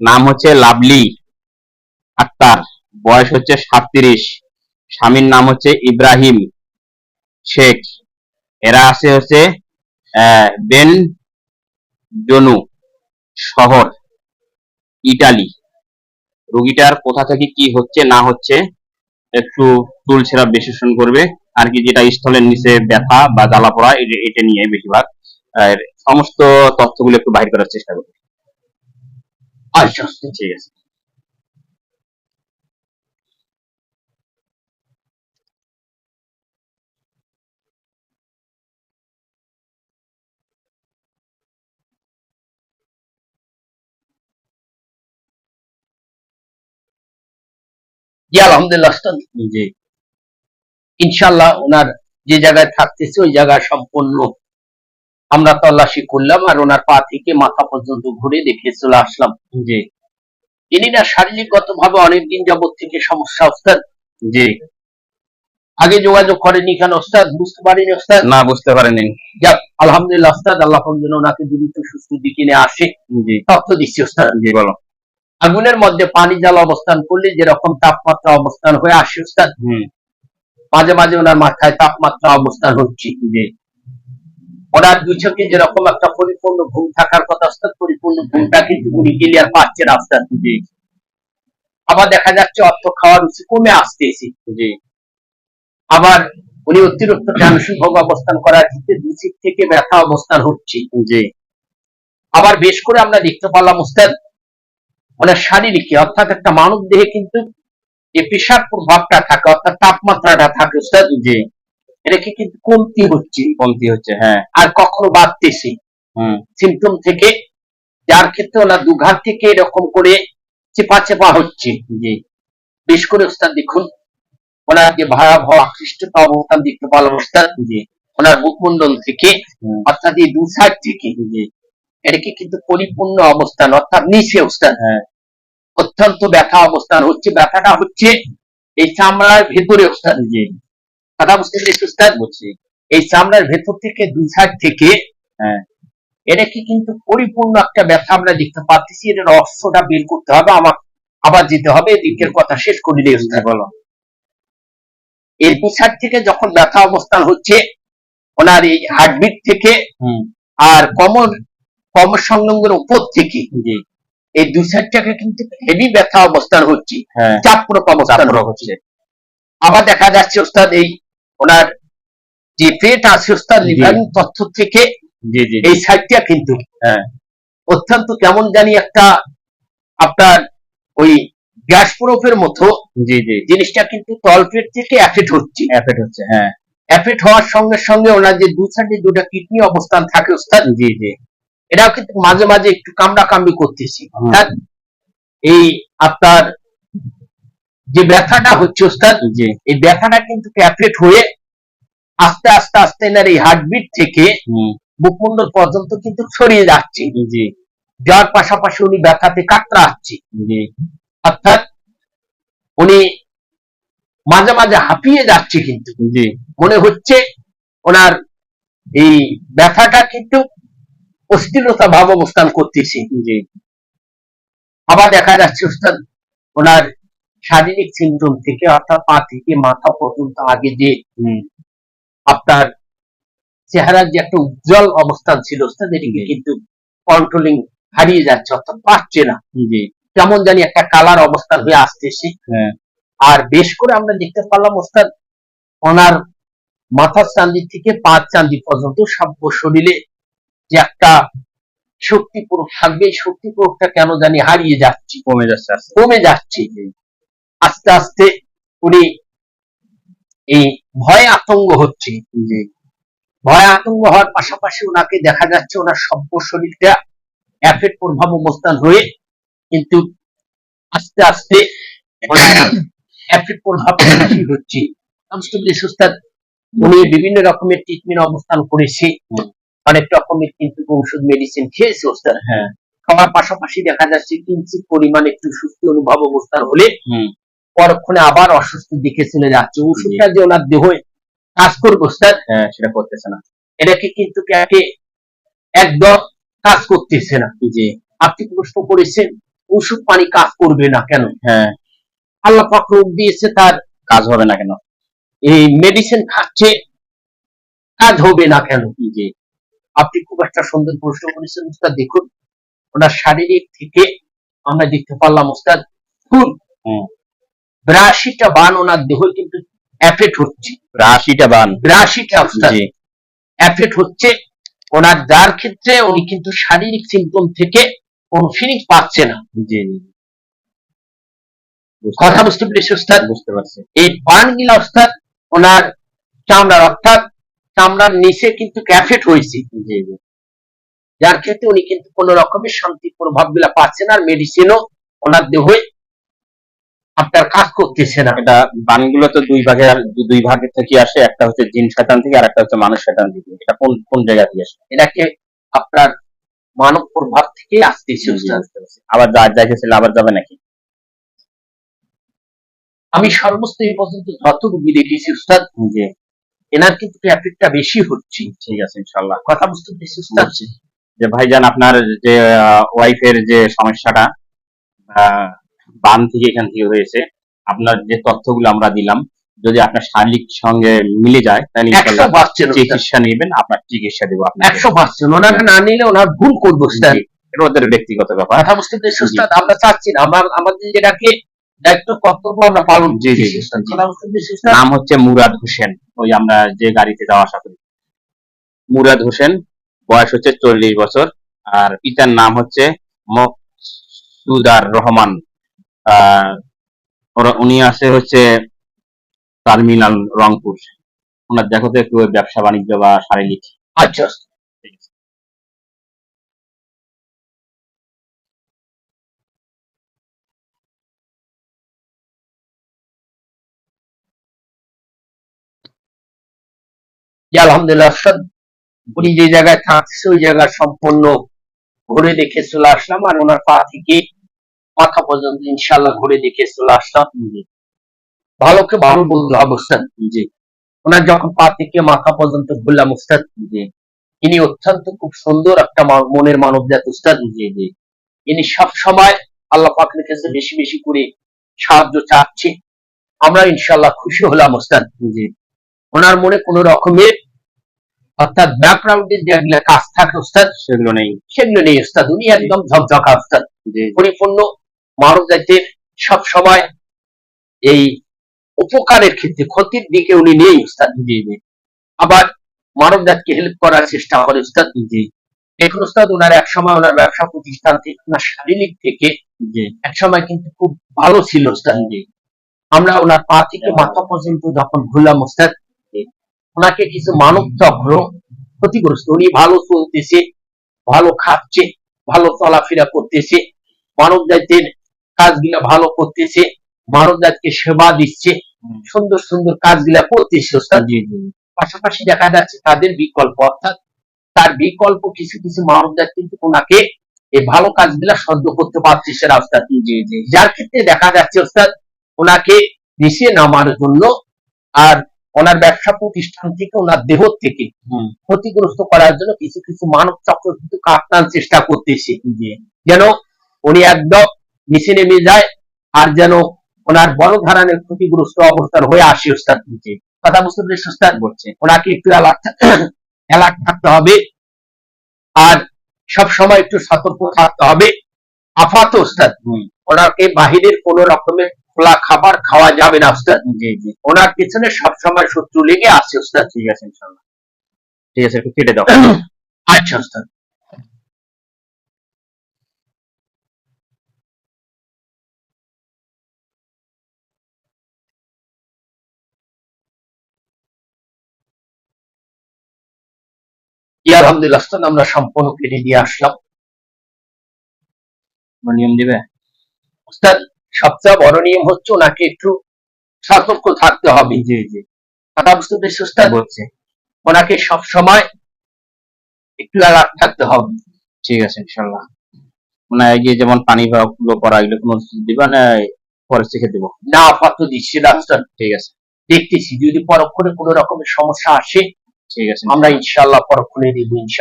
নাম হচ্ছে লাভলি। আক্তার বয়স হচ্ছে সাতত্রিশ স্বামীর নাম হচ্ছে ইব্রাহিম শেখ। এরা আছে হচ্ছে বেন জনু শহর, ইটালি। রোগীটার কোথা থেকে কি হচ্ছে, না হচ্ছে, একটু চুল ছেঁড়া বিশ্লেষণ করবে। আর কি যেটা স্থলের নিচে ব্যথা বা জ্বালা পড়া এটা- নিয়ে বেশিরভাগ সমস্ত তথ্যগুলো একটু বাইর করার চেষ্টা করবে। আচ্ছা ঠিক আছে জি আলহামদুলিল্লাহ। জি ইনশাল্লাহ ওনার যে জায়গায় থাকতেছে ওই জায়গায় সম্পূর্ণ আমরা তল্লাশি করলাম আর ওনার পা থেকে মাথা পর্যন্ত ঘুরে দেখে চলে আসলাম। জি। ইনি না শারীরিকগত ভাবে অনেকদিন যাবত থেকে সমস্যা ওস্তাদ। জি। আগে যোগাযোগ করেনি কেন ওস্তাদ? বুঝতে পারিনি ওস্তাদ? না বুঝতে পারেনি। যাক আলহামদুলিল্লাহ ওস্তাদ আল্লাহ যেন ওনাকে দ্রুত সুস্থ দিকে নিয়ে আসে। জি। তথ্য দিচ্ছি ওস্তাদ। জি বলো। আগুনের মধ্যে পানি জাল অবস্থান করলে যেরকম তাপমাত্রা অবস্থান হয়ে আসে ওস্তাদ। হুম। মাঝে মাঝে ওনার মাথায় তাপমাত্রা অবস্থান হচ্ছে। জি। ওনার দুই চোখে যেরকম একটা পরিপূর্ণ ঘুম থাকার কথা পরিপূর্ণ ঘুমটা কিন্তু উনি ক্লিয়ার পাচ্ছে না ওস্তাদ জি আবার দেখা যাচ্ছে অর্থ খাওয়ার কমে আসতেছে আবার উনি অতিরিক্ত অবস্থান করার ক্ষেত্রে দুচিক থেকে ব্যথা অবস্থান হচ্ছে জি আবার বেশ করে আমরা দেখতে পারলাম ওস্তাদ ওনার শারীরিক, অর্থাৎ একটা মানব দেহে কিন্তু যে পেশার প্রভাবটা থাকে, অর্থাৎ তাপমাত্রাটা থাকে ওস্তাদ জি এটাকে কিন্তু কমতি হচ্ছে। কমতি হচ্ছে হ্যাঁ। আর কখনো বাড়তেছে। সিমটম থেকে যার ক্ষেত্রে ওনার দুঘাত থেকে এরকম করে চেপা চেপা হচ্ছে। জি। বেশ করে ওস্তাদ দেখুন। ওনার যে ভয়াবহ আকৃষ্টতা অবস্থান দেখতে পারলাম ওস্তাদ। জি। ওনার মুখমন্ডল থেকে অর্থাৎ এই দু সাইড থেকে জি। এটাকে কিন্তু পরিপূর্ণ অবস্থান অর্থাৎ নিচে ওস্তাদ। হ্যাঁ। অত্যন্ত ব্যথা অবস্থান হচ্ছে। ব্যথাটা হচ্ছে এই চামড়ার ভেতরে ওস্তাদ। জি। পেরেছি ওস্তাদ বুঝছি এই চামড়ার ভেতর থেকে দুই সাইড থেকে হ্যাঁ এটাকে কিন্তু পরিপূর্ণ একটা ব্যথা আমরা দেখতে পাচ্ছি। এটার অর্থটা বের করতে হবে আমার আবার যেতে হবে কথা শেষ করে দিয়ে বলো। এর পিছার থেকে যখন ব্যথা অবস্থান হচ্ছে ওনার এই হার্টবিট থেকে আর কমর কমর সংলগ্নের উপর থেকে এই দুই সাইডটাকে কিন্তু হেভি ব্যথা অবস্থান হচ্ছে হ্যাঁ। চাপরূপ অবস্থান হচ্ছে। আবার দেখা যাচ্ছে ওস্তাদ এই ওনার যে পেট আছে ওস্তাদ জি। তথ্য থেকে এই সাইডটা কিন্তু হ্যাঁ। অত্যন্ত কেমন জানি একটা আপনার ওই গ্যাস প্রোফের মতো জি জি। জিনিসটা কিন্তু তলপেট থেকে অ্যাফেট হচ্ছে। অ্যাফেক্ট হচ্ছে হ্যাঁ। অ্যাফেট হওয়ার সঙ্গে সঙ্গে ওনার যে দু সাইডে দুটা কিডনি অবস্থান থাকে ওস্তাদ জি জি। এটাও কিন্তু মাঝে মাঝে একটু কামড়া কামড়ি করতেছি অর্থাৎ এই আপনার যে ব্যথাটা হচ্ছে ওস্তাদ এই ব্যথাটা কিন্তু অ্যাফেট হয়ে আস্তে আস্তে আস্তে এনার এই হার্টবিট থেকে মুখমন্ডল পর্যন্ত কিন্তু ছড়িয়ে যাচ্ছে। যার পাশাপাশি উনি ব্যথাতে কাতরাচ্ছে জি। অর্থাৎ উনি মাঝে মাঝে হাঁপিয়ে যাচ্ছে কিন্তু। মনে হচ্ছে ওনার এই ব্যথাটা কিন্তু অস্থিরতা ভাব অবস্থান করতেছে। আবার দেখা যাচ্ছে ওস্তাদ ওনার শারীরিক সিমটম থেকে অর্থাৎ পা থেকে মাথা পর্যন্ত আগে যে আপনার চেহারার যে একটা উজ্জ্বল অবস্থান ছিল ওস্তাদ কিন্তু কন্ট্রোলিং হারিয়ে যাচ্ছে অর্থাৎ পাচ্ছে না। কেমন জানি একটা কালার অবস্থান হয়ে আসতেছে হ্যাঁ। আর বেশ করে আমরা দেখতে পারলাম ওস্তাদ ওনার মাথার চান্দি থেকে পা চান্দি পর্যন্ত সব শরীরে যে একটা শক্তি প্রয়োগ থাকবে শক্তি প্রয়োগটা কেন জানি হারিয়ে যাচ্ছে। কমে যাচ্ছে কমে যাচ্ছে। আস্তে আস্তে উনি এই ভয় আতঙ্ক হচ্ছে জি ভয় আতঙ্ক হওয়ার পাশাপাশি ওনাকে দেখা যাচ্ছে ওনার সভ্য শরীরটা অ্যাফেট প্রভাব অবস্থান হয়ে কিন্তু আস্তে আস্তে অ্যাফেট প্রভাব বেশি হচ্ছে। কনস্টেবল উনি বিভিন্ন রকমের ট্রিটমেন্ট অবস্থান করেছে। অনেক রকমের কিন্তু ঔষধ মেডিসিন খেয়েছে ওস্তাদ। হ্যাঁ। খাওয়ার পাশাপাশি দেখা যাচ্ছে কিঞ্চিত পরিমাণ একটু সুস্থ অনুভব অবস্থান হলে পরক্ষণে আবার অসুস্থ দিকে চলে যাচ্ছে। ওষুধটা যে ওনার দেহে কাজ করবে ওস্তাদ হ্যাঁ সেটা করতেছে না। এটাকে কিন্তু একদম কাজ করতেছে না। জি। আপনি প্রশ্ন করেছেন ওষুধ পানি কাজ করবে না কেন? হ্যাঁ। আল্লাহ পাক রোগ দিয়েছে তার। কাজ হবে না কেন? এই মেডিসিন খাচ্ছে কাজ হবে না কেন? জি। আপনি খুব একটা সুন্দর প্রশ্ন করেছেন উস্তাদ দেখুন। ওনার শারীরিক থেকে আমরা দেখতে পারলাম উস্তাদ ফুল। বিরাশিটা বান ওনার দেহ কিন্তু অ্যাফেক্ট হচ্ছে। রাশিটা বান। বিরাশিটা অ্যাফেক্ট হচ্ছে। ওনার যার ক্ষেত্রে উনি কিন্তু শারীরিক সিমটম থেকে কোন ফিলিংস পাচ্ছে না। কথা বুঝতে পেরেছি উস্তাদ? বুঝতে পারছি। এই বান গিলা উস্তাদ ওনার চামড়ার অর্থাৎ চামড়ার নিচে কিন্তু ক্যাফেট হয়েছে। যার ক্ষেত্রে উনি কিন্তু কোন রকমের শান্তি প্রভাবগুলা পাচ্ছেন আর মেডিসিনও ওনার দেহে আপনার কাজ করতেছে না এটা বানগুলো তো দুই ভাগে দুই ভাগে থেকে আসে একটা হচ্ছে জিন শয়তান থেকে আর একটা হচ্ছে মানুষ শয়তান থেকে। এটা কোন কোন জায়গা থেকে আসে? এটাকে আপনার মানব প্রভাব থেকে আসতেছে। আবার যা যাইতেছিল আবার যাবে নাকি? আমি সর্বস্ত এই পর্যন্ত যত রুগী দেখেছি উস্তাদ জি। এনার কিন্তু ট্রাফিকটা বেশি হচ্ছে। ঠিক আছে ইনশাল্লাহ কথা বুঝতে পেরেছি উস্তাদ? যে ভাইজান আপনার যে ওয়াইফের যে সমস্যাটা বান থেকে এখান থেকে হয়েছে। আপনার যে তথ্যগুলো আমরা দিলাম যদি আপনার শারীরিক সঙ্গে মিলে যায় তাহলে চিকিৎসা নেবেন আপনার চিকিৎসা দেবো একশো পার্সেন্ট ওনারা না নিলে ওনার ভুল করব এটা ওদের ব্যক্তিগত ব্যাপার। কথা বুঝতে আমরা চাচ্ছি না। আমার আমাদের যেটাকে দায়িত্ব কর্তব্য আমরা পালন জি, জি? নাম হচ্ছে মুরাদ হোসেন। ওই আমরা যে গাড়িতে যাওয়া আসা করি। মুরাদ হোসেন বয়স হচ্ছে চল্লিশ বছর আর পিতার নাম হচ্ছে মকসুদার রহমান। ওরা- উনি আছে হচ্ছে টার্মিনাল রংপুর। ওনার দেখো তো একটু ব্যবসা বাণিজ্য বা শারীরিক আচ্ছা। আলহামদুলিল্লাহ উনি যে জায়গায় থাকছে, ওই জায়গা সম্পূর্ণ ঘুরে দেখে চলে আসলাম, আর ওনার পা থেকে মাথা পর্যন্ত ইনশাল্লাহ ঘুরে দেখে চলে আসলাম। ভালোকে ভালো হবে উস্তাদ জি। ওনার যখন পা থেকে মাথা পর্যন্ত ঘুরলাম উস্তাদ জি। ইনি অত্যন্ত খুব সুন্দর একটা মনের মানব জাত উস্তাদ জি জি। ইনি সব সময় আল্লাহ পাকের কাছে বেশি বেশি করে সাহায্য চাচ্ছে। আমরা ইনশাল্লাহ খুশি হলাম উস্তাদ জি। ওনার মনে কোন রকমের অর্থাৎ ব্যাকগ্রাউন্ডের যেগুলো কাজ থাকে উস্তাদ সেগুলো নেই। সেগুলো নেই উস্তাদ উনি একদম ঝকঝকা উস্তাদ পরিপূর্ণ মানব জাতির সব সময় এই উপকারের ক্ষেত্রে ক্ষতির দিকে উনি নেই উস্তাদ জি আবার মানব জাতকে হেল্প করার চেষ্টা করে উস্তাদ জি দেখুন উস্তাদ ওনার এক সময় ওনার ব্যবসা প্রতিষ্ঠান থেকে ওনার শারীরিক থেকে জি। এক সময় কিন্তু খুব ভালো ছিল উস্তাদ জি আমরা ওনার পা থেকে মাথা পর্যন্ত যখন ঘুরলাম উস্তাদ ওনাকে কিছু মানব চক্র ক্ষতিগ্রস্ত। উনি ভালো চলতেছে ভালো খাচ্ছে ভালো চলাফেরা করতেছে। মানব জাতির কাজগুলা ভালো করতেছে মানব জাতিকে সেবা দিচ্ছে সুন্দর সুন্দর কাজগুলা করতেছে পাশাপাশি দেখা যাচ্ছে তাদের বিকল্প অর্থাৎ তার বিকল্প কিছু কিছু মানব জাতি কিন্তু ওনাকে এই ভালো কাজগুলা সহ্য করতে উস্তাদ জি জি যার ক্ষেত্রে দেখা যাচ্ছে ওস্তাদ ওনাকে নিচে নামার জন্য আর ওনার ব্যবসা প্রতিষ্ঠান থেকে ওনার দেহ থেকে ক্ষতিগ্রস্ত করার জন্য কিছু কিছু মানব চক্র কিন্তু কাটানোর চেষ্টা করতেছে। যেন উনি একদম নিচে নেমে যায় আর যেন ওনার বড় ধরনের ক্ষতিগ্রস্ত অবস্থার হয়ে আসে ওস্তাদ জি কথা বুঝতে পেরেছি ওস্তাদ? বলছে ওনাকে একটু অ্যালার্ট অ্যালার্ট থাকতে হবে আর সব সময় একটু সতর্ক থাকতে হবে। আফাত ওস্তাদ ওনাকে বাহিরের কোন রকমের খোলা খাবার খাওয়া যাবে না ওস্তাদ। ওনার পেছনে সবসময় শত্রু লেগে আছে ওস্তাদ। ঠিক আছে ইনশাল্লাহ ঠিক আছে একটু কেটে দাও। আচ্ছা ওস্তাদ। আমরা সম্পূর্ণ কেটে দিয়ে আসলাম। নিয়ম দিবে? সবচেয়ে বড় নিয়ম হচ্ছে ওনাকে একটু সতর্ক থাকতে হবে। জি জি। কথা বুঝতে পেরেছি ওস্তাদ বলছে। ওনাকে সব সময় একটু অ্যালার্ট থাকতে হবে। ঠিক আছে ইনশাল্লাহ মানে এই যে যেমন পানি বা গুলো করা এগুলো কোনো দিবা না পরে শিখে দেবো? না আপাতত দিচ্ছি ওস্তাদ ঠিক আছে। দেখতেছি যদি পরক্ষণে কোনো রকমের সমস্যা আসে ঠিক আছে। আমরা ইনশাআল্লাহ পরক্ষণে দিব ইনশাআল্লাহ।